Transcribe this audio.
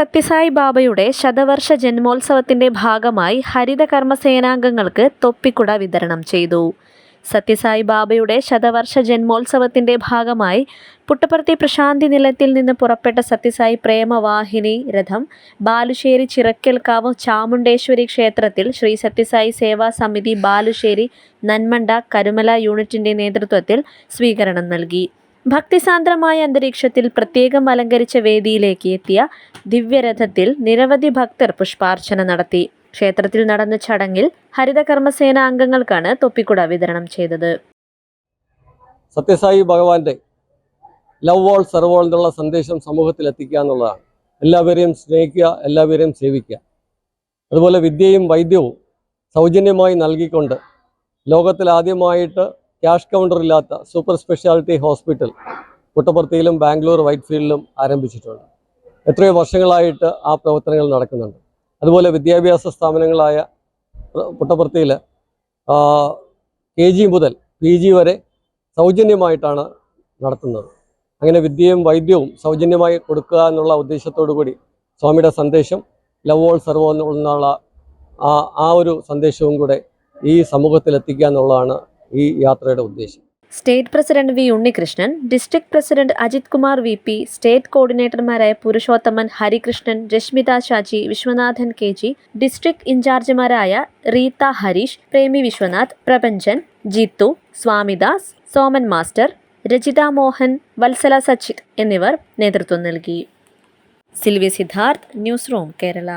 സത്യസായി ബാബയുടെ ശതവർഷ ജന്മോത്സവത്തിന്റെ ഭാഗമായി ഹരിത കർമ്മസേനാംഗങ്ങൾക്ക് തൊപ്പിക്കുട വിതരണം ചെയ്തു. സത്യസായി ബാബയുടെ ശതവർഷ ജന്മോത്സവത്തിന്റെ ഭാഗമായി പുട്ടപ്പർത്തി പ്രശാന്തി നിലത്തിൽ നിന്ന് പുറപ്പെട്ട സത്യസായി പ്രേമവാഹിനി രഥം ബാലുശ്ശേരി ചിറക്കൽക്കാവ് ചാമുണ്ടേശ്വരി ക്ഷേത്രത്തിൽ ശ്രീ സത്യസായി സേവാ സമിതി ബാലുശ്ശേരി നന്മണ്ട കരുമല യൂണിറ്റിന്റെ നേതൃത്വത്തിൽ സ്വീകരണം നൽകി. ഭക്തിസാന്ദ്രമായ അന്തരീക്ഷത്തിൽ പ്രത്യേകം അലങ്കരിച്ച വേദിയിലേക്ക് എത്തിയ ദിവ്യരഥത്തിൽ നിരവധി ഭക്തർ പുഷ്പാർച്ചന നടത്തി. ക്ഷേത്രത്തിൽ നടന്ന ചടങ്ങിൽ ഹരിതകർമ്മസേന അംഗങ്ങൾക്കാണ് തൊപ്പിക്കുട വിതരണം ചെയ്തത്. സത്യസായി ഭഗവാന്റെ ലവ് ഓൾ സെർവോൾ എന്നുള്ള സന്ദേശം സമൂഹത്തിൽ എത്തിക്കുക എന്നുള്ളതാണ്. എല്ലാവരെയും സ്നേഹിക്കുക എല്ലാവരെയും സേവിക്കുക. അതുപോലെ വിദ്യയും വൈദ്യവും സൗജന്യമായി നൽകിക്കൊണ്ട് ലോകത്തിൽ ആദ്യമായിട്ട് ക്യാഷ് കൗണ്ടർ ഇല്ലാത്ത സൂപ്പർ സ്പെഷ്യാലിറ്റി ഹോസ്പിറ്റൽ പുട്ടപ്പുറത്തിയിലും ബാംഗ്ലൂർ വൈറ്റ്ഫീൽഡിലും ആരംഭിച്ചിട്ടുണ്ട്. എത്രയോ വർഷങ്ങളായിട്ട് ആ പ്രവർത്തനങ്ങൾ നടക്കുന്നുണ്ട്. അതുപോലെ വിദ്യാഭ്യാസ സ്ഥാപനങ്ങളായ പുട്ടപ്പുറത്തിയിൽ കെ ജി മുതൽ പി ജി വരെ സൗജന്യമായിട്ടാണ് നടത്തുന്നത്. അങ്ങനെ വിദ്യയും വൈദ്യവും സൗജന്യമായി കൊടുക്കുക എന്നുള്ള ഉദ്ദേശത്തോടു കൂടി സ്വാമിയുടെ സന്ദേശം ലവ് ഓൾ സർവോ എന്നുള്ള ആ ആ ഒരു സന്ദേശവും കൂടെ ഈ സമൂഹത്തിൽ എത്തിക്കുക എന്നുള്ളതാണ് ഈ യാത്രയുടെ ഉദ്ദേശം. State president V Unnikrishnan district president Ajith Kumar V P state കോർഡിനേറ്റർമാരായ Purushothaman Harikrishnan Rashmitha Shaji Viswanathan K G district ഇൻചാർജുമാരായ Reetha Harish Premi Vishwanath Prapanchan Jithu Swamidas Soman master Rajitha Mohan Vatsala Sachith എന്നിവർ നേതൃത്വം നൽകി. Silvi Siddharth news room Kerala.